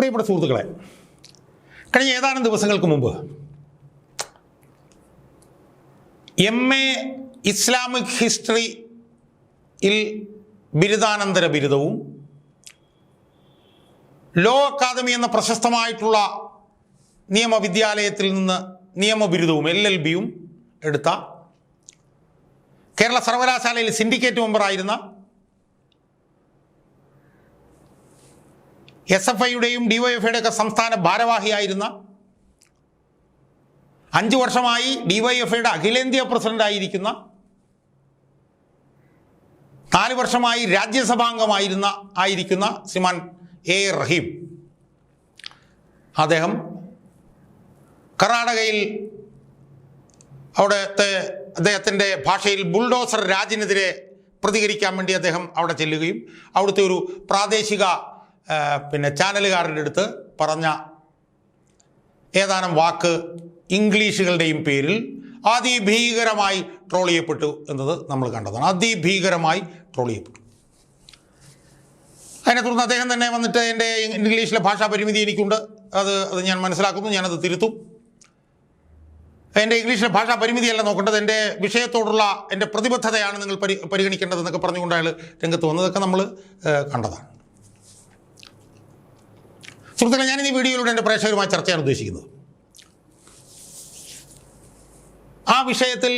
പ്രിയപ്പെട്ട സുഹൃത്തുക്കളെ കഴിഞ്ഞ ഏതാനും ദിവസങ്ങൾക്ക് മുമ്പ് എം എ ഇസ്ലാമിക് ഹിസ്റ്ററിയിൽ ബിരുദാനന്തര ബിരുദവും ലോ അക്കാദമി എന്ന പ്രശസ്തമായിട്ടുള്ള നിയമവിദ്യാലയത്തിൽ നിന്ന് നിയമബിരുദവും എൽ എൽ ബിയും എടുത്ത കേരള സർവകലാശാലയിൽ സിൻഡിക്കേറ്റ് മെമ്പറായിരുന്ന എസ് എഫ് ഐയുടെയും ഡിവൈഎഫ്ഐയുടെ ഒക്കെ സംസ്ഥാന ഭാരവാഹിയായിരുന്ന അഞ്ചു വർഷമായി ഡിവൈഎഫ്ഐയുടെ അഖിലേന്ത്യാ പ്രസിഡന്റായിരിക്കുന്ന നാല് വർഷമായി രാജ്യസഭാംഗമായിരുന്ന ആയിരിക്കുന്ന ശ്രീമാൻ എ റഹീം. അദ്ദേഹം കർണാടകയിൽ അവിടുത്തെ അദ്ദേഹത്തിന്റെ ഭാഷയിൽ ബുൾഡോസർ രാജിനെതിരെ പ്രതികരിക്കാൻ വേണ്ടി അദ്ദേഹം അവിടെ ചെല്ലുകയും അവിടുത്തെ ഒരു പ്രാദേശിക പിന്നെ ചാനലുകാരുടെ അടുത്ത് പറഞ്ഞ ഏതാനും വാക്ക് ഇംഗ്ലീഷുകളുടെയും പേരിൽ അതിഭീകരമായി ട്രോൾ ചെയ്യപ്പെട്ടു എന്നത് നമ്മൾ കണ്ടതാണ്. അതിഭീകരമായി ട്രോൾ ചെയ്യപ്പെട്ടു. അതിനെ തുടർന്ന് അദ്ദേഹം തന്നെ വന്നിട്ട് എന്റെ ഇംഗ്ലീഷിലെ ഭാഷാ പരിമിതി എനിക്കുണ്ട്. അത് അത് ഞാൻ മനസ്സിലാക്കുന്നു ഞാനത് തിരുത്തും. എന്റെ ഇംഗ്ലീഷിലെ ഭാഷാ പരിമിതിയല്ല നോക്കേണ്ടത്. എന്റെ വിഷയത്തോടുള്ള എന്റെ പ്രതിബദ്ധതയാണ് നിങ്ങൾ പരി പരിഗണിക്കേണ്ടതെന്നൊക്കെ പറഞ്ഞുകൊണ്ട് അയാൾ രംഗത്ത് വന്നതൊക്കെ നമ്മൾ കണ്ടതാണ്. സുഹൃത്തുക്കളെ ഞാൻ ഈ വീഡിയോയിലൂടെ എന്റെ പ്രേക്ഷകരുമായി ചർച്ച ചെയ്യാൻ ഉദ്ദേശിക്കുന്നത് ആ വിഷയത്തിൽ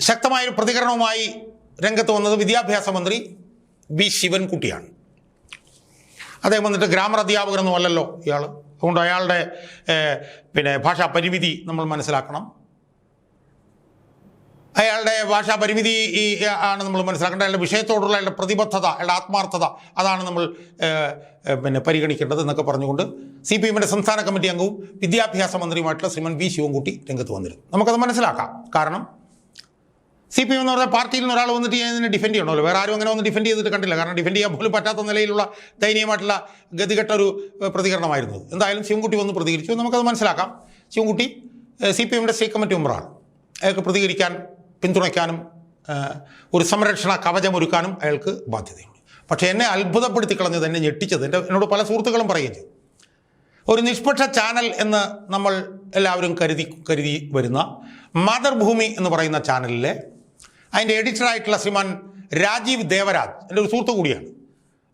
ശക്തമായൊരു പ്രതികരണവുമായി രംഗത്ത് വന്നത് വിദ്യാഭ്യാസ മന്ത്രി വി ശിവൻകുട്ടിയാണ്. അദ്ദേഹം വന്നിട്ട് ഗ്രാമർ അധ്യാപകനൊന്നും അല്ലല്ലോ ഇയാൾ അതുകൊണ്ട് അയാളുടെ പിന്നെ ഭാഷാ പരിമിതി നമ്മൾ മനസ്സിലാക്കണം. അയാളുടെ ഭാഷാ പരിമിതി ആണ് നമ്മൾ മനസ്സിലാക്കേണ്ടത്. അയാളുടെ വിഷയത്തോടുള്ള അയാളുടെ പ്രതിബദ്ധത അയാളുടെ ആത്മാർത്ഥത അതാണ് നമ്മൾ പിന്നെ പരിഗണിക്കേണ്ടത് എന്നൊക്കെ പറഞ്ഞുകൊണ്ട് സി പി എമ്മിന്റെ സംസ്ഥാന കമ്മിറ്റി അംഗവും വിദ്യാഭ്യാസ മന്ത്രിയുമായിട്ടുള്ള ശ്രീമൻ വി ശിവൻകുട്ടി രംഗത്ത് വന്നിരുന്നു. നമുക്കത് മനസ്സിലാക്കാം. കാരണം സി പി എം എന്ന് പറഞ്ഞാൽ പാർട്ടിയിൽ നിന്ന് ഒരാൾ വന്നിട്ട് ഞാൻ ഇതിനെ ഡിഫെൻഡ് ചെയ്യണമല്ലോ. വേറെ ആരും അങ്ങനെ ഒന്ന് ഡിഫെൻഡ് ചെയ്തിട്ട് കണ്ടില്ല. കാരണം ഡിഫെൻഡ് ചെയ്യാൻ പോലും പറ്റാത്ത നിലയിലുള്ള ദയനീയമായിട്ടുള്ള ഗതികെട്ട ഒരു പ്രതികരണമായിരുന്നു. എന്തായാലും ശിവൻകുട്ടി വന്ന് പ്രതികരിച്ചു. നമുക്കത് മനസ്സിലാക്കാം. ശിവൻകുട്ടി സി പി എമ്മിന്റെ സ്റ്റേറ്റ് കമ്മിറ്റി മെമ്പറാണ്. അയാൾക്ക് പ്രതികരിക്കാൻ പിന്തുണയ്ക്കാനും ഒരു സംരക്ഷണ കവചമൊരുക്കാനും അയാൾക്ക് ബാധ്യതയുണ്ട്. പക്ഷേ എന്നെ അത്ഭുതപ്പെടുത്തി കളഞ്ഞത് എന്നെ ഞെട്ടിച്ചത്. എന്റെ എന്നോട് പല സുഹൃത്തുക്കളും പറയുകയും ചെയ്തു. ഒരു നിഷ്പക്ഷ ചാനൽ എന്ന് നമ്മൾ എല്ലാവരും കരുതി കരുതി വരുന്ന മാതൃഭൂമി എന്ന് പറയുന്ന ചാനലിലെ അതിന്റെ എഡിറ്ററായിട്ടുള്ള ശ്രീമാൻ രാജീവ് ദേവരാജ് എന്റെ ഒരു സുഹൃത്തു കൂടിയാണ്.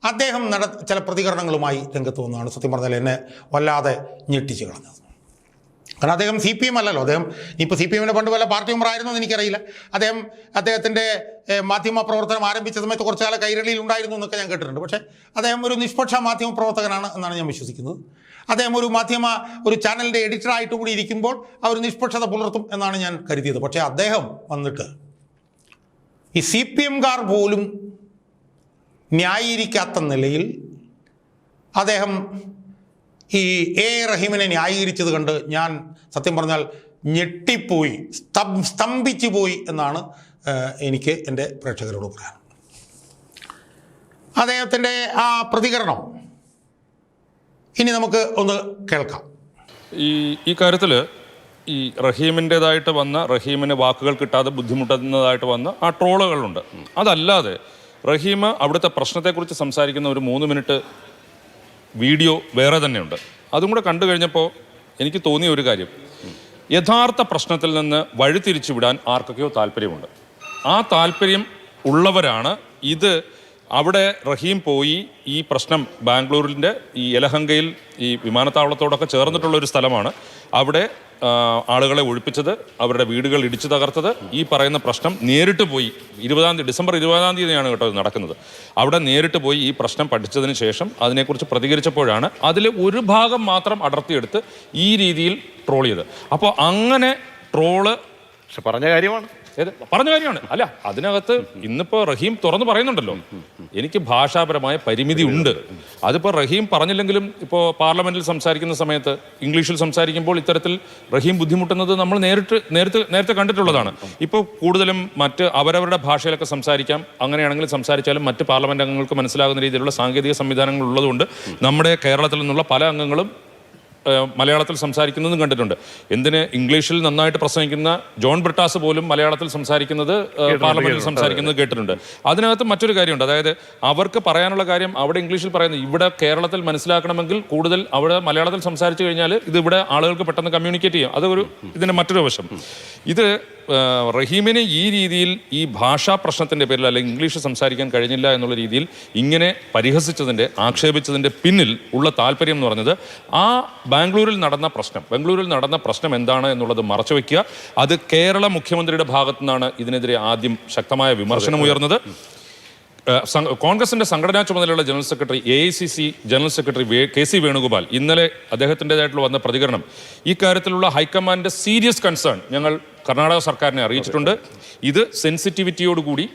അദ്ദേഹം നട ചില പ്രതികരണങ്ങളുമായി രംഗത്ത് വന്നതാണ്. സത്യം പറഞ്ഞാൽ എന്നെ വല്ലാതെ ഞെട്ടിച്ച് കളഞ്ഞത്. കാരണം അദ്ദേഹം സി പി എം അല്ലല്ലോ. അദ്ദേഹം ഇപ്പോൾ സി പി എമ്മിന്റെ പണ്ട് വല്ല പാർട്ടി മെമ്പറായിരുന്നോ എന്ന് എനിക്കറിയില്ല. അദ്ദേഹം അദ്ദേഹത്തിന്റെ മാധ്യമ പ്രവർത്തനം ആരംഭിച്ച സമയത്ത് കുറച്ച് കാലം കൈരളിയിൽ ഉണ്ടായിരുന്നു എന്നൊക്കെ ഞാൻ കേട്ടിട്ടുണ്ട്. പക്ഷേ അദ്ദേഹം ഒരു നിഷ്പക്ഷ മാധ്യമ പ്രവർത്തകനാണ് എന്നാണ് ഞാൻ വിശ്വസിക്കുന്നത്. അദ്ദേഹം ഒരു മാധ്യമ ഒരു ചാനലിന്റെ എഡിറ്ററായിട്ട് കൂടി ഇരിക്കുമ്പോൾ ആ ഒരു നിഷ്പക്ഷത പുലർത്തും എന്നാണ് ഞാൻ കരുതിയത്. പക്ഷേ അദ്ദേഹം വന്നിട്ട് ഈ സി പി എംകാർ പോലും ന്യായീകരിക്കാത്ത നിലയിൽ അദ്ദേഹം ഈ എ റഹീമിനെ ന്യായീകരിച്ചത് കണ്ട് ഞാൻ സത്യം പറഞ്ഞാൽ ഞെട്ടിപ്പോയി സ്തം സ്തംഭിച്ചു പോയി എന്നാണ് എനിക്ക് എന്റെ പ്രേക്ഷകരോട് പറയാൻ. അദ്ദേഹത്തിന്റെ ആ പ്രതികരണം. ഇനി നമുക്ക് ഒന്ന് കേൾക്കാം. ഈ ഈ കാര്യത്തിൽ ഈ റഹീമിന്റെതായിട്ട് വന്ന റഹീമിന് വാക്കുകൾ കിട്ടാതെ ബുദ്ധിമുട്ടുന്നതായിട്ട് വന്ന ആ ട്രോളുകളുണ്ട്. അതല്ലാതെ റഹീം അവിടുത്തെ പ്രശ്നത്തെക്കുറിച്ച് സംസാരിക്കുന്ന ഒരു മൂന്ന് മിനിറ്റ് വീഡിയോ വേറെ തന്നെയുണ്ട്. അതും കൂടെ കണ്ടു കഴിഞ്ഞപ്പോൾ എനിക്ക് തോന്നിയ ഒരു കാര്യം. യഥാർത്ഥ പ്രശ്നത്തിൽ നിന്ന് വഴിതിരിച്ചു വിടാൻ ആർക്കൊക്കെയോ താല്പര്യമുണ്ട്. ആ താല്പര്യം ഉള്ളവരാണ് ഇത് അവിടെ റഹീം പോയി ഈ പ്രശ്നം ബാംഗ്ലൂരിന്റെ ഈ യലഹങ്കയിൽ ഈ വിമാനത്താവളത്തോടൊക്കെ ചേർന്നിട്ടുള്ള ഒരു സ്ഥലമാണ്. അവിടെ ആളുകളെ ഒഴിപ്പിച്ചത് അവരുടെ വീടുകൾ ഇടിച്ചു തകർത്തത് ഈ പറയുന്ന പ്രശ്നം നേരിട്ട് പോയി ഇരുപതാം തീയതി ഡിസംബർ ഇരുപതാം തീയതിയാണ് കേട്ടോ നടക്കുന്നത്. അവിടെ നേരിട്ട് പോയി ഈ പ്രശ്നം പഠിച്ചതിന് ശേഷം അതിനെക്കുറിച്ച് പ്രതികരിച്ചപ്പോഴാണ് അതിൽ ഒരു ഭാഗം മാത്രം അടർത്തിയെടുത്ത് ഈ രീതിയിൽ ട്രോൾ ചെയ്ത് അപ്പോൾ അങ്ങനെ ട്രോൾ പക്ഷെ പറഞ്ഞ കാര്യമാണ്. പറഞ്ഞ കാര്യമാണ്. അല്ല അതിനകത്ത് ഇന്നിപ്പോ റഹീം തുറന്നു പറയുന്നുണ്ടല്ലോ. എനിക്ക് ഭാഷാപരമായ പരിമിതി ഉണ്ട്. അതിപ്പോ റഹീം പറഞ്ഞില്ലെങ്കിലും ഇപ്പോ പാർലമെന്റിൽ സംസാരിക്കുന്ന സമയത്ത് ഇംഗ്ലീഷിൽ സംസാരിക്കുമ്പോൾ ഇത്തരത്തിൽ റഹീം ബുദ്ധിമുട്ടുന്നത് നമ്മൾ നേരിട്ട് നേരത്തെ നേരത്തെ കണ്ടിട്ടുള്ളതാണ്. ഇപ്പോൾ കൂടുതലും മറ്റ് അവരവരുടെ ഭാഷയിലൊക്കെ സംസാരിക്കാം. അങ്ങനെയാണെങ്കിൽ സംസാരിച്ചാലും മറ്റ് പാർലമെന്റ് അംഗങ്ങൾക്ക് മനസ്സിലാകുന്ന രീതിയിലുള്ള സാങ്കേതിക സംവിധാനങ്ങൾ ഉള്ളതുകൊണ്ട് നമ്മുടെ കേരളത്തിൽ നിന്നുള്ള പല അംഗങ്ങളും മലയാളത്തിൽ സംസാരിക്കുന്നതും കണ്ടിട്ടുണ്ട്. എന്തിന് ഇംഗ്ലീഷിൽ നന്നായിട്ട് പ്രസംഗിക്കുന്ന ജോൺ ബ്രിട്ടാസ് പോലും മലയാളത്തിൽ സംസാരിക്കുന്നത് പാർലമെന്റിൽ സംസാരിക്കുന്നത് കേട്ടിട്ടുണ്ട്. അതിനകത്ത് മറ്റൊരു കാര്യമുണ്ട്. അതായത് അവർക്ക് പറയാനുള്ള കാര്യം അവിടെ ഇംഗ്ലീഷിൽ പറയുന്നത് ഇവിടെ കേരളത്തിൽ മനസ്സിലാക്കണമെങ്കിൽ കൂടുതൽ അവിടെ മലയാളത്തിൽ സംസാരിച്ചു കഴിഞ്ഞാൽ ഇത് ഇവിടെ ആളുകൾക്ക് പെട്ടെന്ന് കമ്മ്യൂണിക്കേറ്റ് ചെയ്യാം. അതൊരു ഒരു ഇതിന്റെ മറ്റൊരു വശം. ഇത് റഹീമിന് ഈ രീതിയിൽ ഈ ഭാഷാ പ്രശ്നത്തിന്റെ പേരിൽ അല്ലെങ്കിൽ ഇംഗ്ലീഷ് സംസാരിക്കാൻ കഴിഞ്ഞില്ല എന്നുള്ള രീതിയിൽ ഇങ്ങനെ പരിഹസിച്ചതിന്റെ ആക്ഷേപിച്ചതിന്റെ പിന്നിൽ ഉള്ള താല്പര്യം എന്ന് പറഞ്ഞത് ആ ബാംഗ്ലൂരിൽ നടന്ന പ്രശ്നം. ബാംഗ്ലൂരിൽ നടന്ന പ്രശ്നം എന്താണ് എന്നുള്ളത് മറച്ചുവെക്കുക അത് കേരള മുഖ്യമന്ത്രിയുടെ ഭാഗത്തു നിന്നാണ് ഇതിനെതിരെ ആദ്യം ശക്തമായ വിമർശനം ഉയർന്നത്. കോൺഗ്രസിന്റെ സംഘടനാ ചുമതലയുള്ള general secretary A I C C general secretary K C Venugopal ഇന്നലെ അദ്ദേഹത്തിന്റെതായിട്ടുള്ള വന്ന പ്രതികരണം. ഈ കാര്യത്തിലുള്ള ഹൈക്കമാൻഡിന്റെ സീരിയസ് കൺസേൺ ഞങ്ങൾ കർണാടക സർക്കാരിനെ അറിയിച്ചിട്ടുണ്ട്. ഇത് സെൻസിറ്റിവിറ്റിയോടുകൂടി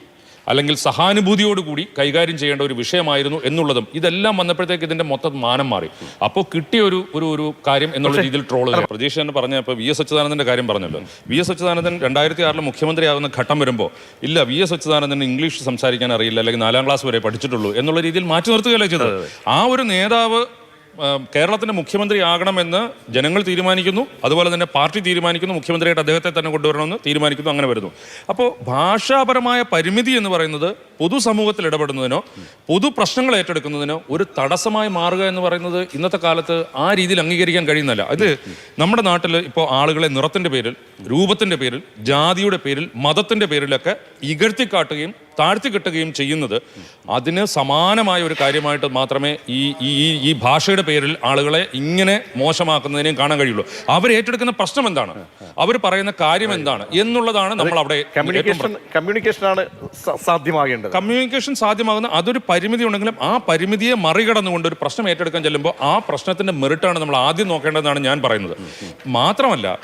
അല്ലെങ്കിൽ സഹാനുഭൂതിയോടുകൂടി കൈകാര്യം ചെയ്യേണ്ട ഒരു വിഷയമായിരുന്നു എന്നുള്ളതും ഇതെല്ലാം വന്നപ്പോഴത്തേക്ക് ഇതിന്റെ മൊത്തം മാനം മാറി. അപ്പോൾ കിട്ടിയ ഒരു ഒരു ഒരു കാര്യം എന്നുള്ള രീതിയിൽ ട്രോൾ പ്രതീക്ഷ തന്നെ പറഞ്ഞ ഇപ്പോൾ വി എസ് അച്യുതാനന്ദന്റെ കാര്യം പറഞ്ഞല്ലോ. വി എസ് അച്യുതാനന്ദൻ രണ്ടായിരത്തി ആറിൽ മുഖ്യമന്ത്രിയാകുന്ന ഘട്ടം വരുമ്പോൾ ഇല്ല വി എസ് അച്യുതാനന്ദന് ഇംഗ്ലീഷ് സംസാരിക്കാൻ അറിയില്ല അല്ലെങ്കിൽ നാലാം ക്ലാസ് വരെ പഠിച്ചിട്ടുള്ളൂ എന്നുള്ള രീതിയിൽ മാറ്റി നിർത്തുകയല്ലേ ചെയ്തത്. ആ ഒരു നേതാവ് ആ, കേരളത്തിന്റെ മുഖ്യമന്ത്രി ആകണമെന്ന് ജനങ്ങൾ തീരുമാനിക്കുന്നു. അതുപോലെ തന്നെ പാർട്ടി തീരുമാനിക്കുന്നു. മുഖ്യമന്ത്രിയായിട്ട് അദ്ദേഹത്തെ തന്നെ കൊണ്ടുവരണമെന്ന് തീരുമാനിക്കുന്നു. അങ്ങനെ വരുന്നു. അപ്പോൾ ഭാഷാപരമായ പരിമിതി എന്ന് പറയുന്നത് പൊതുസമൂഹത്തിൽ ഇടപെടുന്നതിനോ പൊതു പ്രശ്നങ്ങൾ ഏറ്റെടുക്കുന്നതിനോ ഒരു തടസ്സമായി മാറുക എന്ന് പറയുന്നത് ഇന്നത്തെ കാലത്ത് ആ രീതിയിൽ അംഗീകരിക്കാൻ കഴിയുന്നല്ല അത് നമ്മുടെ നാട്ടിൽ ഇപ്പോൾ ആളുകളെ നിറത്തിന്റെ പേരിൽ രൂപത്തിന്റെ പേരിൽ ജാതിയുടെ പേരിൽ മതത്തിന്റെ പേരിലൊക്കെ ഇകഴ്ത്തിക്കാട്ടുകയും താഴ്ത്തിക്കെട്ടുകയും ചെയ്യുന്നത് അതിന് സമാനമായ ഒരു കാര്യമായിട്ട് മാത്രമേ ഈ ഈ- ഈ ഭാഷയുടെ പേരിൽ ആളുകളെ ഇങ്ങനെ മോശമാക്കുന്നതിനെയും കാണാൻ കഴിയുള്ളൂ. അവർ ഏറ്റെടുക്കുന്ന പ്രശ്നം എന്താണ്? അവർ പറയുന്ന കാര്യം എന്താണ്? എന്നുള്ളതാണ് നമ്മൾ അവിടെ കമ്മ്യൂണിക്കേഷൻ കമ്മ്യൂണിക്കേഷനാണ് സ- സാധ്യമാകേണ്ടത്. കമ്മ്യൂണിക്കേഷൻ സാധ്യമാകുന്ന അതൊരു പരിമിതി ഉണ്ടെങ്കിലും ആ പരിമിതിയെ മറികടന്നുകൊണ്ട് ഒരു പ്രശ്നം ഏറ്റെടുക്കാൻ ചെല്ലുമ്പോൾ ആ പ്രശ്നത്തിന്റെ മെറിറ്റാണ് നമ്മൾ ആദ്യം നോക്കേണ്ടതെന്നാണ് ഞാൻ പറയുന്നത്. മാത്രമല്ല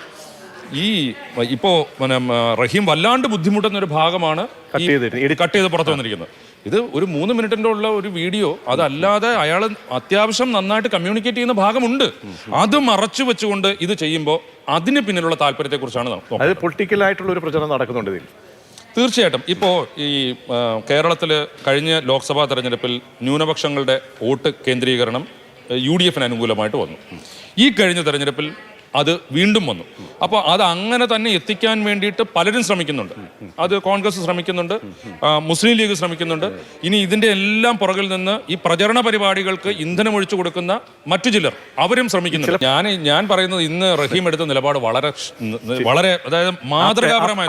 ഈ ഇപ്പോ റഹീം വല്ലാണ്ട് ബുദ്ധിമുട്ടുന്ന ഒരു ഭാഗമാണ് കട്ട് ചെയ്ത് പുറത്തു വന്നിരിക്കുന്നത്. ഇത് ഒരു മൂന്ന് മിനിറ്റിന്റെ ഉള്ള ഒരു വീഡിയോ. അതല്ലാതെ അയാൾ അത്യാവശ്യം നന്നായിട്ട് കമ്മ്യൂണിക്കേറ്റ് ചെയ്യുന്ന ഭാഗമുണ്ട്. അത് മറച്ചു വെച്ചുകൊണ്ട് ഇത് ചെയ്യുമ്പോൾ അതിന് പിന്നിലുള്ള താല്പര്യത്തെക്കുറിച്ചാണ് അത് പൊളിറ്റിക്കൽ ആയിട്ടുള്ള ഒരു പ്രചരണം നടക്കുന്നുണ്ട് ഇതിൽ. തീർച്ചയായിട്ടും. ഇപ്പോൾ ഈ കേരളത്തിൽ കഴിഞ്ഞ ലോക്സഭാ തെരഞ്ഞെടുപ്പിൽ ന്യൂനപക്ഷങ്ങളുടെ വോട്ട് കേന്ദ്രീകരണം യു ഡി എഫിന് അനുകൂലമായിട്ട് വന്നു. ഈ കഴിഞ്ഞ തെരഞ്ഞെടുപ്പിൽ അത് വീണ്ടും വന്നു. അപ്പോൾ അത് അങ്ങനെ തന്നെ എത്തിക്കാൻ വേണ്ടിയിട്ട് പലരും ശ്രമിക്കുന്നുണ്ട്. അത് കോൺഗ്രസ് ശ്രമിക്കുന്നുണ്ട് മുസ്ലിം ലീഗ് ശ്രമിക്കുന്നുണ്ട്. ഇനി ഇതിന്റെ എല്ലാം പുറകിൽ നിന്ന് ഈ പ്രചരണ പരിപാടികൾക്ക് ഇന്ധനം ഒഴിച്ചു കൊടുക്കുന്ന മറ്റു ചിലർ അവരും ശ്രമിക്കുന്നുണ്ട്. ഞാൻ ഞാൻ പറയുന്നത് ഇന്ന് റഹീം എടുത്ത നിലപാട് വളരെ വളരെ അതായത് മാതൃകാപരമായ.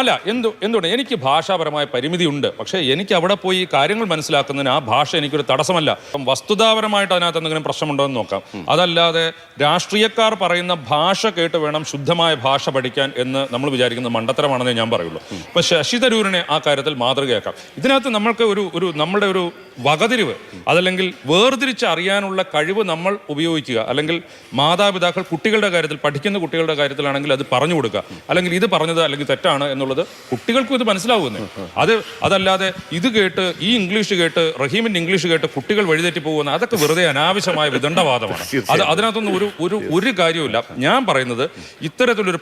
അല്ല എന്തു എന്തുകൊണ്ട്? എനിക്ക് ഭാഷാപരമായ പരിമിതി ഉണ്ട്. പക്ഷേ എനിക്ക് അവിടെ പോയി കാര്യങ്ങൾ മനസ്സിലാക്കുന്നതിന് ആ ഭാഷ എനിക്കൊരു തടസ്സമല്ല. വസ്തുതാപരമായിട്ട് അതിനകത്ത് എന്തെങ്കിലും പ്രശ്നമുണ്ടോ എന്ന് നോക്കാം. അതല്ലാതെ രാഷ്ട്രീയക്കാർ പറയുന്ന ഭാഷ കേട്ട് വേണം ശുദ്ധമായ ഭാഷ പഠിക്കാൻ എന്ന് നമ്മൾ വിചാരിക്കുന്നത് മണ്ടത്തരമാണെന്നേ ഞാൻ പറയുള്ളൂ. അപ്പൊ ശശി തരൂരിനെ ആ കാര്യത്തിൽ മാതൃകയാക്കാം. ഇതിനകത്ത് നമ്മൾക്ക് ഒരു ഒരു നമ്മുടെ ഒരു വകതിരിവ് അതല്ലെങ്കിൽ വേർതിരിച്ച് അറിയാനുള്ള കഴിവ് നമ്മൾ ഉപയോഗിക്കുക. അല്ലെങ്കിൽ മാതാപിതാക്കൾ കുട്ടികളുടെ കാര്യത്തിൽ പഠിക്കുന്ന കുട്ടികളുടെ കാര്യത്തിലാണെങ്കിൽ അത് പറഞ്ഞു കൊടുക്കുക. അല്ലെങ്കിൽ ഇത് പറഞ്ഞത് അല്ലെങ്കിൽ തെറ്റാണ് എന്നുള്ളത് കുട്ടികൾക്കും ഇത് മനസ്സിലാവുന്നു. അത് അതല്ലാതെ ഇത് കേട്ട് ഈ ഇംഗ്ലീഷ് കേട്ട് റഹീമിന്റെ ഇംഗ്ലീഷ് കേട്ട് കുട്ടികൾ വഴിതെറ്റി പോകുന്ന അതൊക്കെ വെറുതെ അനാവശ്യമായ വിദണ്ഡവാദമാണ്. അത് അതിനകത്തൊന്നും ഒരു ഒരു ഒരു കാര്യവുമില്ല. ഞാൻ പറയുന്നത് ഇത്തരത്തിലൊരു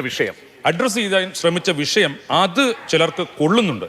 വിഷയം. അഡ്രസ്സ് ചെയ്യാൻ ശ്രമിച്ച വിഷയം അത് ചിലർക്ക് കൊള്ളുന്നുണ്ട്.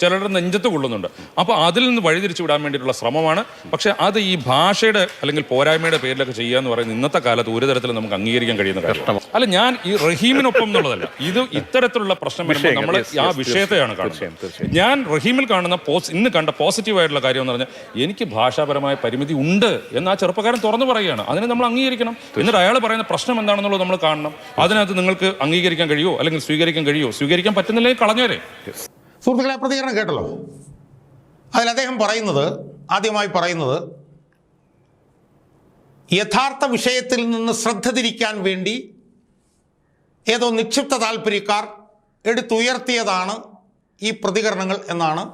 ചിലരുടെ നെഞ്ചത്ത് കൊള്ളുന്നുണ്ട്. അപ്പോൾ അതിൽ നിന്ന് വഴിതിരിച്ചു വിടാൻ വേണ്ടിയിട്ടുള്ള ശ്രമമാണ്. പക്ഷേ അത് ഈ ഭാഷയുടെ അല്ലെങ്കിൽ പോരായ്മയുടെ പേരിലൊക്കെ ചെയ്യുക എന്ന് പറയുന്നത് ഇന്നത്തെ കാലത്ത് ഒരു തരത്തിൽ നമുക്ക് അംഗീകരിക്കാൻ കഴിയുന്ന കാര്യമാണ്. അല്ല ഞാൻ ഈ റഹീമിനൊപ്പം എന്നുള്ളതല്ല. ഇത് ഇത്തരത്തിലുള്ള പ്രശ്നം വരുമ്പോൾ നമ്മൾ ആ വിഷയത്തെയാണ് കാണുന്നത്. ഞാൻ റഹീമിൽ കാണുന്ന പോസ് ഇന്ന് കണ്ട പോസിറ്റീവ് ആയിട്ടുള്ള കാര്യം എന്ന് പറഞ്ഞാൽ എനിക്ക് ഭാഷാപരമായ പരിമിതി ഉണ്ട് എന്ന് ആ ചെറുപ്പക്കാരൻ തുറന്നു പറയുകയാണ്. അതിനെ നമ്മൾ അംഗീകരിക്കണം. എന്നിട്ട് അയാൾ പറയുന്ന പ്രശ്നം എന്താണെന്നുള്ളത് നമ്മൾ കാണണം. അതിനകത്ത് നിങ്ങൾക്ക് അംഗീകരിക്കാൻ കഴിയുമോ? അല്ലെങ്കിൽ സ്വീകരിക്കാൻ കഴിയുമോ? സ്വീകരിക്കാൻ പറ്റുന്നില്ലെങ്കിൽ കളഞ്ഞേരെ. സുഹൃത്തുക്കളെ പ്രതികരണം കേട്ടല്ലോ. അതിൽ അദ്ദേഹം പറയുന്നത് ആദ്യമായി പറയുന്നത് യഥാർത്ഥ വിഷയത്തിൽ നിന്ന് ശ്രദ്ധ തിരിക്കാൻ വേണ്ടി ഏതോ നിക്ഷിപ്ത താല്പര്യക്കാർ എടുത്തുയർത്തിയതാണ് ഈ പ്രതികരണങ്ങൾ എന്നാണ്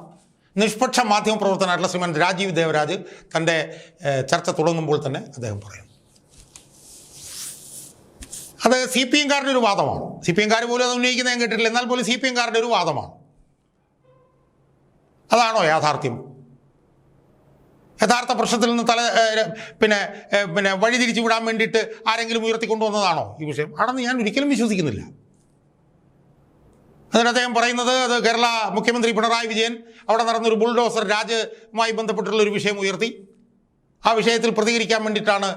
നിഷ്പക്ഷ മാധ്യമ പ്രവർത്തനമായിട്ടുള്ള ശ്രീമാൻ രാജീവ് ദേവരാജ് തന്റെ ചർച്ച തുടങ്ങുമ്പോൾ തന്നെ അദ്ദേഹം പറയും അത് സി പി എംകാരുടെ ഒരു വാദമാണ്. സി പി എംകാർ പോലും അത് ഉന്നയിക്കുന്നത് ഞാൻ കേട്ടിട്ടില്ല. എന്നാൽ പോലും സി പി എംകാരുടെ ഒരു വാദമാണ്. അതാണോ യാഥാർത്ഥ്യം? യഥാർത്ഥ പ്രശ്നത്തിൽ നിന്ന് തല പിന്നെ പിന്നെ വഴിതിരിച്ചു വിടാൻ വേണ്ടിയിട്ട് ആരെങ്കിലും ഉയർത്തിക്കൊണ്ടുവന്നതാണോ ഈ വിഷയം? ആണെന്ന് ഞാൻ ഒരിക്കലും വിശ്വസിക്കുന്നില്ല. അതിന് അദ്ദേഹം പറയുന്നത് അത് കേരള മുഖ്യമന്ത്രി പിണറായി വിജയൻ അവിടെ നടന്നൊരു ബുൾഡോസർ രാജുമായി ബന്ധപ്പെട്ടുള്ള ഒരു വിഷയം ഉയർത്തി. ആ വിഷയത്തിൽ പ്രതികരിക്കാൻ വേണ്ടിയിട്ടാണ്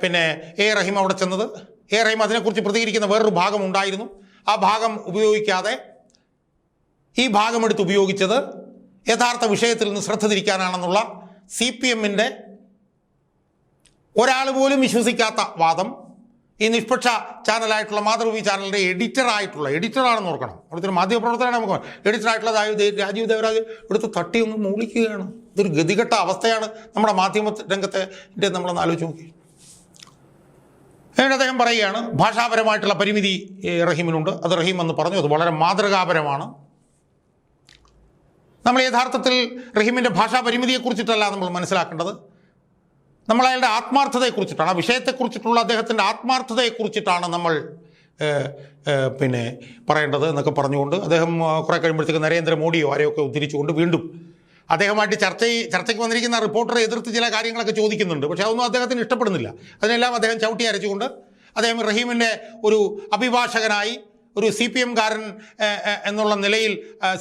പിന്നെ എ റഹീം അവിടെ ചെന്നത്. എ റഹീം അതിനെക്കുറിച്ച് പ്രതികരിക്കുന്ന വേറൊരു ഭാഗം ഉണ്ടായിരുന്നു ആ ഭാഗം ഉപയോഗിക്കാതെ ഈ ഭാഗമെടുത്ത് ഉപയോഗിച്ചത് യഥാർത്ഥ വിഷയത്തിൽ നിന്ന് ശ്രദ്ധ തിരിക്കാനാണെന്നുള്ള സി പി എമ്മിന്റെ ഒരാൾ പോലും വിശ്വസിക്കാത്ത വാദം. ഈ നിഷ്പക്ഷ ചാനലായിട്ടുള്ള മാതൃഭൂമി ചാനലിന്റെ എഡിറ്ററായിട്ടുള്ള എഡിറ്ററാണെന്ന് ഓർക്കണം. അവിടുത്തെ മാധ്യമപ്രവർത്തകനാണ് നമുക്ക് എഡിറ്ററായിട്ടുള്ള രാജീവ് ദേവരാജ് എടുത്ത് തട്ടി ഒന്ന് മൂളിക്കുകയാണ്. ഇതൊരു ഗതികെട്ട അവസ്ഥയാണ് നമ്മുടെ മാധ്യമ രംഗത്തെ നമ്മളൊന്ന് ആലോചിച്ച് നോക്കി. എന്നിട്ട് അദ്ദേഹം പറയുകയാണ് ഭാഷാപരമായിട്ടുള്ള പരിമിതി റഹീമിനുണ്ട്. അത് റഹീം എന്ന് പറഞ്ഞു അത് വളരെ മാതൃകാപരമാണ്. നമ്മൾ യഥാർത്ഥത്തിൽ റഹീമിന്റെ ഭാഷാ പരിമിതിയെക്കുറിച്ചിട്ടല്ല നമ്മൾ മനസ്സിലാക്കേണ്ടത്. നമ്മൾ അയാളുടെ ആത്മാർത്ഥതയെക്കുറിച്ചിട്ടാണ് ആ വിഷയത്തെക്കുറിച്ചിട്ടുള്ള അദ്ദേഹത്തിന്റെ ആത്മാർത്ഥതയെക്കുറിച്ചിട്ടാണ് നമ്മൾ പിന്നെ പറയേണ്ടത് എന്നൊക്കെ പറഞ്ഞുകൊണ്ട് അദ്ദേഹം കുറേ കഴിയുമ്പോഴത്തേക്ക് നരേന്ദ്രമോദിയോ ആരെയൊക്കെ ഉദ്ധരിച്ചുകൊണ്ട് വീണ്ടും അദ്ദേഹമായിട്ട് ചർച്ച ചർച്ചയ്ക്ക് വന്നിരിക്കുന്ന റിപ്പോർട്ടറെ എതിർത്ത് ചില കാര്യങ്ങളൊക്കെ ചോദിക്കുന്നുണ്ട്. പക്ഷേ അതൊന്നും അദ്ദേഹത്തിന് ഇഷ്ടപ്പെടുന്നില്ല. അതിനെല്ലാം അദ്ദേഹം ചവിട്ടി അരച്ചുകൊണ്ട് അദ്ദേഹം റഹീമിന്റെ ഒരു അഭിഭാഷകനായി ഒരു സി പി എംകാരൻ എന്നുള്ള നിലയിൽ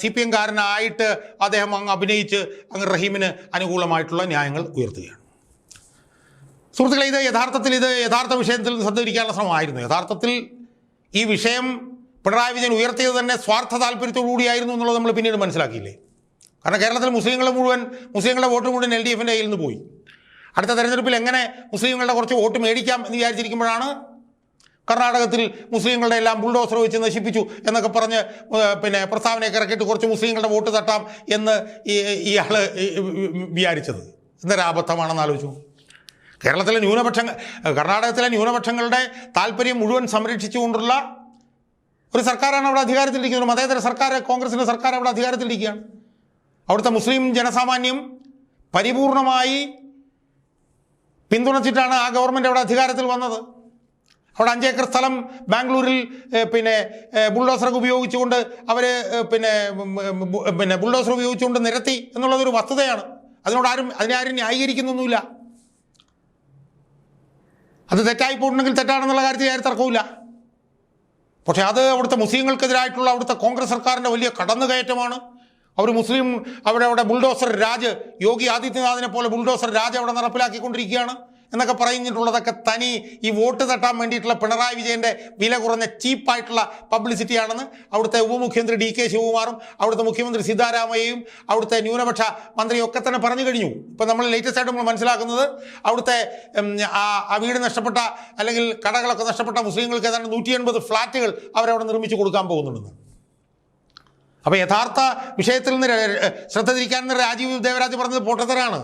സി പി എംകാരനായിട്ട് അദ്ദേഹം അങ്ങ് അഭിനയിച്ച് അങ്ങ് റഹീമിന് അനുകൂലമായിട്ടുള്ള ന്യായങ്ങൾ ഉയർത്തുകയാണ്. സുഹൃത്തുക്കളെ ഇത് യഥാർത്ഥത്തിൽ ഇത് യഥാർത്ഥ വിഷയത്തിൽ ശ്രദ്ധ ശ്രമമായിരുന്നു. യഥാർത്ഥത്തിൽ ഈ വിഷയം പിണറായി വിജയൻ ഉയർത്തിയത് തന്നെ സ്വാർത്ഥ താല്പര്യത്തോടു കൂടിയായിരുന്നു എന്നുള്ളത് നമ്മൾ പിന്നീട് മനസ്സിലാക്കിയില്ലേ? കാരണം കേരളത്തിൽ മുസ്ലിങ്ങൾ മുഴുവൻ മുസ്ലിങ്ങളുടെ വോട്ട് മുഴുവൻ എൽ ഡി എഫിന്റെ കയ്യിൽ നിന്ന് പോയി. അടുത്ത തെരഞ്ഞെടുപ്പിൽ എങ്ങനെ മുസ്ലിങ്ങളുടെ കുറച്ച് വോട്ട് മേടിക്കാം എന്ന് വിചാരിച്ചിരിക്കുമ്പോഴാണ് കർണാടകത്തിൽ മുസ്ലിങ്ങളുടെ എല്ലാം ബുൾഡോസർ വെച്ച് നശിപ്പിച്ചു എന്നൊക്കെ പറഞ്ഞ് പിന്നെ പ്രസ്താവനയൊക്കെ ഇറക്കിയിട്ട് കുറച്ച് മുസ്ലിങ്ങളുടെ വോട്ട് തട്ടാം എന്ന് ഇയാൾ വിചാരിച്ചത്. എന്തൊരു അബദ്ധമാണെന്ന് ആലോചിച്ചു. കേരളത്തിലെ ന്യൂനപക്ഷങ്ങൾ കർണാടകത്തിലെ ന്യൂനപക്ഷങ്ങളുടെ താല്പര്യം മുഴുവൻ സംരക്ഷിച്ചുകൊണ്ടുള്ള ഒരു സർക്കാരാണ് അവിടെ അധികാരത്തിലിരിക്കുന്നത്. മതേതര സർക്കാർ കോൺഗ്രസിന്റെ സർക്കാർ അവിടെ അധികാരത്തിലിരിക്കുകയാണ്. അവിടുത്തെ മുസ്ലിം ജനസാമാന്യം പരിപൂർണമായി പിന്തുണച്ചിട്ടാണ് ആ ഗവൺമെന്റ് അവിടെ അധികാരത്തിൽ വന്നത്. അവിടെ അഞ്ചേക്കർ സ്ഥലം ബാംഗ്ലൂരിൽ പിന്നെ ബുൾഡോസറൊക്കെ ഉപയോഗിച്ചുകൊണ്ട് അവർ പിന്നെ പിന്നെ ബുൾഡോസർ ഉപയോഗിച്ചുകൊണ്ട് നിരത്തി എന്നുള്ളതൊരു വസ്തുതയാണ്. അതിനോട് ആരും അതിനെ ആരും ന്യായീകരിക്കുന്നൊന്നുമില്ല. അത് തെറ്റായി തെറ്റാണെന്നുള്ള കാര്യത്തിൽ ആരും തർക്കമില്ല പക്ഷേ അത് അവിടുത്തെ മുസ്ലിങ്ങൾക്കെതിരായിട്ടുള്ള അവിടുത്തെ കോൺഗ്രസ് സർക്കാരിന്റെ വലിയ കടന്നുകയറ്റമാണ്. അവർ മുസ്ലിം അവിടെ അവിടെ ബുൾഡോസർ രാജ് യോഗി ആദിത്യനാഥിനെ പോലെ ബുൾഡോസർ രാജ് അവിടെ നടപ്പിലാക്കിക്കൊണ്ടിരിക്കുകയാണ്. എന്നൊക്കെ പറഞ്ഞിട്ടുള്ളതൊക്കെ തനി ഈ വോട്ട് തട്ടാൻ വേണ്ടിയിട്ടുള്ള പിണറായി വിജയന്റെ വില കുറഞ്ഞ ചീപ്പായിട്ടുള്ള പബ്ലിസിറ്റിയാണെന്ന് അവിടുത്തെ ഉപമുഖ്യമന്ത്രി ഡി കെ ശിവകുമാറും അവിടുത്തെ മുഖ്യമന്ത്രി സിദ്ധാരാമയ്യയും അവിടുത്തെ ന്യൂനപക്ഷ മന്ത്രിയൊക്കെ തന്നെ പറഞ്ഞു കഴിഞ്ഞു. ഇപ്പം നമ്മൾ ലേറ്റസ്റ്റ് ആയിട്ട് നമ്മൾ മനസ്സിലാക്കുന്നത് അവിടുത്തെ ആ ആ വീട് നഷ്ടപ്പെട്ട അല്ലെങ്കിൽ കടകളൊക്കെ നഷ്ടപ്പെട്ട മുസ്ലിങ്ങൾക്ക് ഏതാണ്ട് നൂറ്റി എൺപത് ഫ്ലാറ്റുകൾ അവരവിടെ നിർമ്മിച്ചു കൊടുക്കാൻ പോകുന്നുണ്ടെന്ന്. അപ്പോൾ യഥാർത്ഥ വിഷയത്തിൽ നിന്ന് ശ്രദ്ധ തിരിക്കാൻ രാജീവ് ദേവരാജ് പറഞ്ഞത് പൊട്ടത്തരാണ്.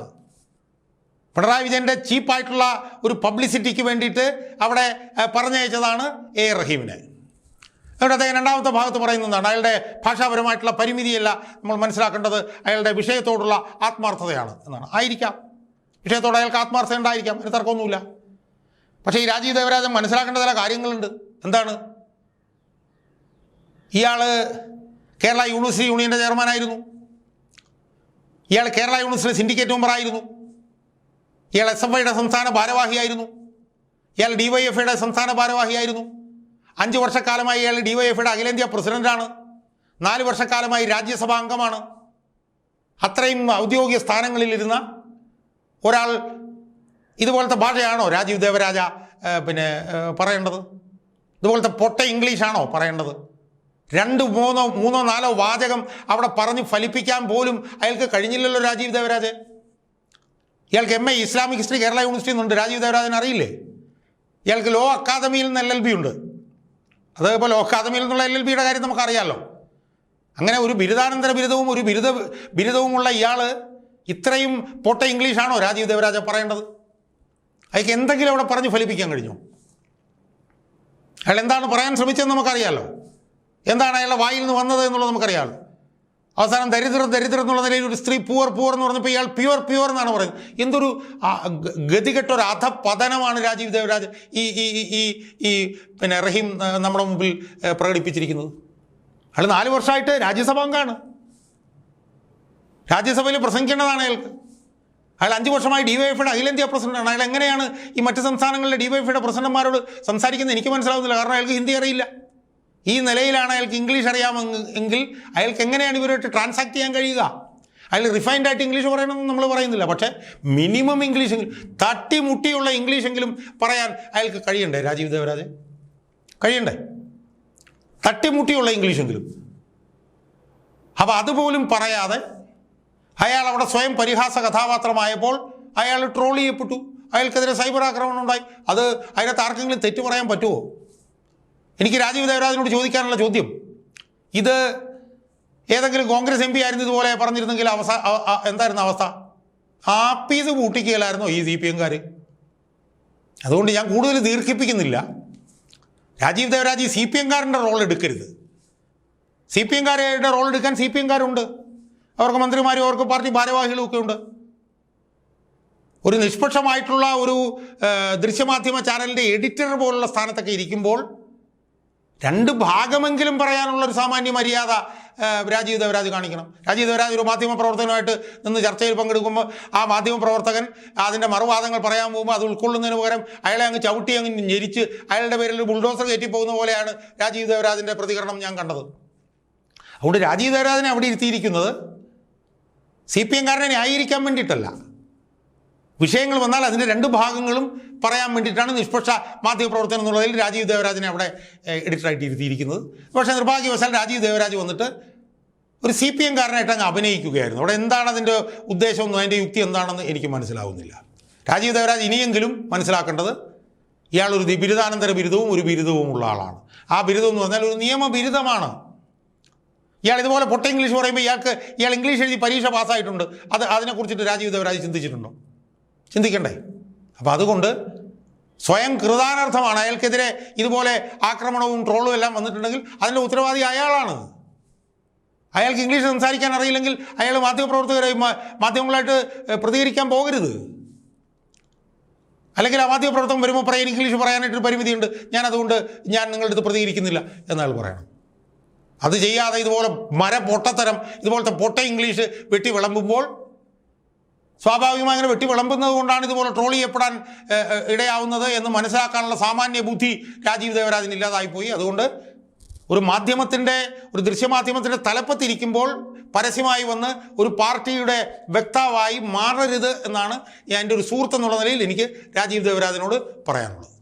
പിണറായി വിജയന്റെ ചീപ്പായിട്ടുള്ള ഒരു പബ്ലിസിറ്റിക്ക് വേണ്ടിയിട്ട് അവിടെ പറഞ്ഞയച്ചതാണ് എ റഹീമിനെ. അതുകൊണ്ട് അദ്ദേഹം രണ്ടാമത്തെ ഭാഗത്ത് പറയുന്നതാണ് അയാളുടെ ഭാഷാപരമായിട്ടുള്ള പരിമിതിയല്ല നമ്മൾ മനസ്സിലാക്കേണ്ടത് അയാളുടെ വിഷയത്തോടുള്ള ആത്മാർത്ഥതയാണ് എന്നാണ്. ആയിരിക്കാം. വിഷയത്തോട് അയാൾക്ക് ആത്മാർത്ഥത ഉണ്ടായിരിക്കാം അതിന് തർക്കമൊന്നുമില്ല. പക്ഷേ ഈ രാജീവ് ദേവരാജൻ മനസ്സിലാക്കേണ്ട ചില കാര്യങ്ങളുണ്ട്. എന്താണ്? ഇയാൾ കേരള യൂണിവേഴ്സിറ്റി യൂണിയന്റെ ചെയർമാനായിരുന്നു. ഇയാൾ കേരള യൂണിവേഴ്സിറ്റി സിൻഡിക്കേറ്റ് മെമ്പറായിരുന്നു. ഇയാൾ എസ് എഫ് ഐയുടെ സംസ്ഥാന ഭാരവാഹിയായിരുന്നു. ഇയാൾ ഡി വൈ എഫ് സംസ്ഥാന ഭാരവാഹിയായിരുന്നു. അഞ്ച് വർഷക്കാലമായി ഇയാൾ ഡി വൈ എഫ് ഐയുടെ അഖിലേന്ത്യാ പ്രസിഡന്റാണ്. നാല് വർഷക്കാലമായി രാജ്യസഭാ അംഗമാണ്. അത്രയും ഔദ്യോഗിക സ്ഥാനങ്ങളിലിരുന്ന ഒരാൾ ഇതുപോലത്തെ ഭാഷയാണോ രാജീവ് ദേവരാജ പിന്നെ പറയേണ്ടത്? ഇതുപോലത്തെ പൊട്ട ഇംഗ്ലീഷാണോ പറയേണ്ടത്? രണ്ട് മൂന്നോ മൂന്നോ നാലോ വാചകം അവിടെ പറഞ്ഞ് ഫലിപ്പിക്കാൻ പോലും അയാൾക്ക് കഴിഞ്ഞില്ലല്ലോ രാജീവ് ദേവരാജ് ഇയാൾക്ക് M A Islamic history Kerala university എന്നുണ്ട്. രാജീവ് ദേവരാജൻ അറിയില്ലേ? ഇയാൾക്ക് ലോ അക്കാദമിയിൽ നിന്ന് എൽ എൽ ബി ഉണ്ട്. അതേപോലെ ലോ അക്കാദമിയിൽ നിന്നുള്ള എൽ എൽ ബിയുടെ കാര്യം നമുക്കറിയാമല്ലോ അങ്ങനെ ഒരു ബിരുദാനന്തര ബിരുദവും ഒരു ബിരുദ ബിരുദവുമുള്ള ഇയാൾ ഇത്രയും പൊട്ട ഇംഗ്ലീഷാണോ രാജീവ് ദേവരാജ പറയേണ്ടത്? അയാൾക്ക് എന്തെങ്കിലും അവിടെ പറഞ്ഞ് ഫലിപ്പിക്കാൻ കഴിഞ്ഞു? അയാൾ എന്താണ് പറയാൻ ശ്രമിച്ചതെന്ന് നമുക്കറിയാമല്ലോ എന്താണ് അയാളുടെ വായിൽ നിന്ന് വന്നത് എന്നുള്ളത് നമുക്കറിയാമല്ലോ അവസാനം ദരിദ്രം ദരിദ്രം എന്നുള്ള നിലയിൽ ഒരു സ്ത്രീ പൂവർ പൂവർ എന്ന് പറഞ്ഞപ്പോൾ ഇയാൾ പ്യുവർ പ്യുവർ എന്നാണ് പറയുന്നത്. എന്തൊരു ഗതികെട്ട ഒരു അധപതനമാണ് രാജീവ് ദേവരാജ് ഈ ഈ ഈ- ഈ പിന്നെ റഹീം നമ്മുടെ മുമ്പിൽ പ്രകടിപ്പിച്ചിരിക്കുന്നത്. അയാൾ നാല് വർഷമായിട്ട് രാജ്യസഭാംഗമാണ് രാജ്യസഭയിൽ പ്രസംഗിക്കേണ്ടതാണ് അയാൾക്ക്. അയാൾ അഞ്ച് വർഷമായി ഡി വൈ എഫിയുടെ അഖിലേന്ത്യാ പ്രസിഡന്റാണ്. അയാൾ എങ്ങനെയാണ് ഈ മറ്റ് സംസ്ഥാനങ്ങളിലെ ഡി വൈ എഫിയുടെ പ്രസിഡന്റുമാരോട് സംസാരിക്കുന്നത്? എനിക്ക് മനസ്സിലാവുന്നില്ല. കാരണം അയാൾക്ക് ഹിന്ദി അറിയില്ല. ഈ നിലയിലാണ് അയാൾക്ക് ഇംഗ്ലീഷ് അറിയാമെങ്കിൽ അയാൾക്ക് എങ്ങനെയാണ് ഇവരുമായിട്ട് ട്രാൻസാക്ട് ചെയ്യാൻ കഴിയുക? അതിൽ റിഫൈൻഡ് ആയിട്ട് ഇംഗ്ലീഷ് പറയണമെന്ന് നമ്മൾ പറയുന്നില്ല. പക്ഷേ മിനിമം ഇംഗ്ലീഷ് തട്ടിമുട്ടിയുള്ള ഇംഗ്ലീഷെങ്കിലും പറയാൻ അയാൾക്ക് കഴിയണ്ടേ? രാജീവ് ദേവരാജ്? കഴിയണ്ടേ? തട്ടിമുട്ടിയുള്ള ഇംഗ്ലീഷെങ്കിലും അപ്പോൾ അതുപോലും പറയാതെ അയാൾ അവിടെ സ്വയം പരിഹാസ കഥാപാത്രമായപ്പോൾ അയാൾ ട്രോൾ ചെയ്യപ്പെട്ടു. അയാൾക്കെതിരെ സൈബർ ആക്രമണം ഉണ്ടായി. അത് അതിനകത്ത് ആർക്കെങ്കിലും തെറ്റ് പറയാൻ പറ്റുമോ എനിക്ക് രാജീവ് ദേവരാജിനോട് ചോദിക്കാനുള്ള ചോദ്യം. ഇത് ഏതെങ്കിലും കോൺഗ്രസ് എം പി ആയിരുന്നു ഇതുപോലെ പറഞ്ഞിരുന്നെങ്കിൽ അവസ്ഥ അ- അ- എന്തായിരുന്നു അവസ്ഥ? ആപ്പീസ് കൂട്ടിക്കലായിരുന്നോ ഈ സി പി എംകാർ അതുകൊണ്ട് ഞാൻ കൂടുതൽ ദീർഘിപ്പിക്കുന്നില്ല. രാജീവ് ദേവരാജ് സി പി എംകാരന്റെ റോൾ എടുക്കരുത്. സി പി എംകാരുടെ റോൾ എടുക്കാൻ സി പി എംകാരുണ്ട്. അവർക്ക് മന്ത്രിമാരും അവർക്ക് പാർട്ടി ഭാരവാഹികളും ഒക്കെ ഉണ്ട്. ഒരു നിഷ്പക്ഷമായിട്ടുള്ള ഒരു ദൃശ്യമാധ്യമ ചാനലിന്റെ എഡിറ്റർ പോലുള്ള സ്ഥാനത്തൊക്കെ ഇരിക്കുമ്പോൾ രണ്ട് ഭാഗമെങ്കിലും പറയാനുള്ള ഒരു സാമാന്യ മര്യാദ രാജീവ് ദേവരാജ് കാണിക്കണം. രാജീവ് ദേവരാജ് ഒരു മാധ്യമ പ്രവർത്തകനുമായിട്ട് നിന്ന് ചർച്ചയിൽ പങ്കെടുക്കുമ്പോൾ ആ മാധ്യമ പ്രവർത്തകൻ അതിന്റെ മറുവാദങ്ങൾ പറയാൻ പോകുമ്പോൾ അത് ഉൾക്കൊള്ളുന്നതിന് പകരം അയാളെ അങ്ങ് ചവിട്ടി അങ്ങ് ഞെരിച്ച് അയാളുടെ പേരിൽ ബുൾഡോസർ കയറ്റിപ്പോകുന്ന പോലെയാണ് രാജീവ് ദേവരാജിന്റെ പ്രതികരണം ഞാൻ കണ്ടത്. അതുകൊണ്ട് രാജീവ് ദേവരാജിനെ അവിടെ ഇരുത്തിയിരിക്കുന്നത് സി പി എംകാരനെ ന്യായീകരിക്കാൻ വേണ്ടിയിട്ടല്ല. വിഷയങ്ങൾ വന്നാൽ അതിന്റെ രണ്ട് ഭാഗങ്ങളും പറയാൻ വേണ്ടിയിട്ടാണ് നിഷ്പക്ഷ മാധ്യമപ്രവർത്തനം എന്നുള്ളതിൽ രാജീവ് ദേവരാജിനെ അവിടെ എഡിറ്ററായിട്ട് ഇരുത്തിയിരിക്കുന്നത്. പക്ഷേ നിർഭാഗ്യവശാൽ രാജീവ് ദേവരാജ് വന്നിട്ട് ഒരു സി പി എംകാരനായിട്ട് അങ്ങ് അഭിനയിക്കുകയായിരുന്നു. അവിടെ എന്താണ് അതിന്റെ ഉദ്ദേശമെന്നും അതിന്റെ യുക്തി എന്താണെന്ന് എനിക്ക് മനസ്സിലാവുന്നില്ല. രാജീവ് ദേവരാജ് ഇനിയെങ്കിലും മനസ്സിലാക്കേണ്ടത് ഇയാൾ ഒരു ബിരുദാനന്തര ബിരുദവും ഒരു ബിരുദവും ഉള്ള ആളാണ്. ആ ബിരുദം എന്ന് പറഞ്ഞാൽ ഒരു നിയമ ബിരുദമാണ് ഇയാൾ ഇതുപോലെ പൊട്ട ഇംഗ്ലീഷ് പറയുമ്പോൾ ഇയാൾക്ക് ഇയാൾ ഇംഗ്ലീഷ് എഴുതി പരീക്ഷ പാസ്സായിട്ടുണ്ട്. അത് അതിനെക്കുറിച്ചിട്ട് രാജീവ് ദേവരാജ് ചിന്തിച്ചിട്ടുണ്ടോ? ചിന്തിക്കണ്ടേ? അപ്പോൾ അതുകൊണ്ട് സ്വയം കൃതാനർത്ഥമാണ്. അയാൾക്കെതിരെ ഇതുപോലെ ആക്രമണവും ട്രോളും എല്ലാം വന്നിട്ടുണ്ടെങ്കിൽ അതിന്റെ ഉത്തരവാദി അയാളാണ്. അയാൾക്ക് ഇംഗ്ലീഷ് സംസാരിക്കാൻ അറിയില്ലെങ്കിൽ അയാൾ മാധ്യമപ്രവർത്തകരെ മാധ്യമങ്ങളായിട്ട് പ്രതികരിക്കാൻ പോകരുത്. അല്ലെങ്കിൽ ആ മാധ്യമപ്രവർത്തകൻ വരുമ്പോൾ പറയാൻ ഇംഗ്ലീഷ് പറയാനായിട്ടൊരു പരിമിതിയുണ്ട്. ഞാൻ അതുകൊണ്ട് ഞാൻ നിങ്ങളുടെ അടുത്ത് പ്രതികരിക്കുന്നില്ല എന്നയാൾ പറയണം. അത് ചെയ്യാതെ ഇതുപോലെ മര പൊട്ടത്തരം ഇതുപോലത്തെ പൊട്ട ഇംഗ്ലീഷ് വെട്ടി വിളമ്പുമ്പോൾ സ്വാഭാവികമായി അങ്ങനെ വെട്ടി വിളമ്പുന്നത് കൊണ്ടാണ് ഇതുപോലെ ട്രോൾ ചെയ്യപ്പെടാൻ ഇടയാവുന്നത് എന്ന് മനസ്സിലാക്കാനുള്ള സാമാന്യ ബുദ്ധി രാജീവ് ദേവരാജിന് ഇല്ലാതായിപ്പോയി. അതുകൊണ്ട് ഒരു മാധ്യമത്തിന്റെ ഒരു ദൃശ്യമാധ്യമത്തിന്റെ തലപ്പത്തിരിക്കുമ്പോൾ പരസ്യമായി വന്ന് ഒരു പാർട്ടിയുടെ വ്യക്താവായി മാറരുത് എന്നാണ് എന്റെ ഒരു സുഹൃത്തെന്നുള്ള നിലയിൽ എനിക്ക് രാജീവ് ദേവരാജനോട് പറയാനുള്ളത്.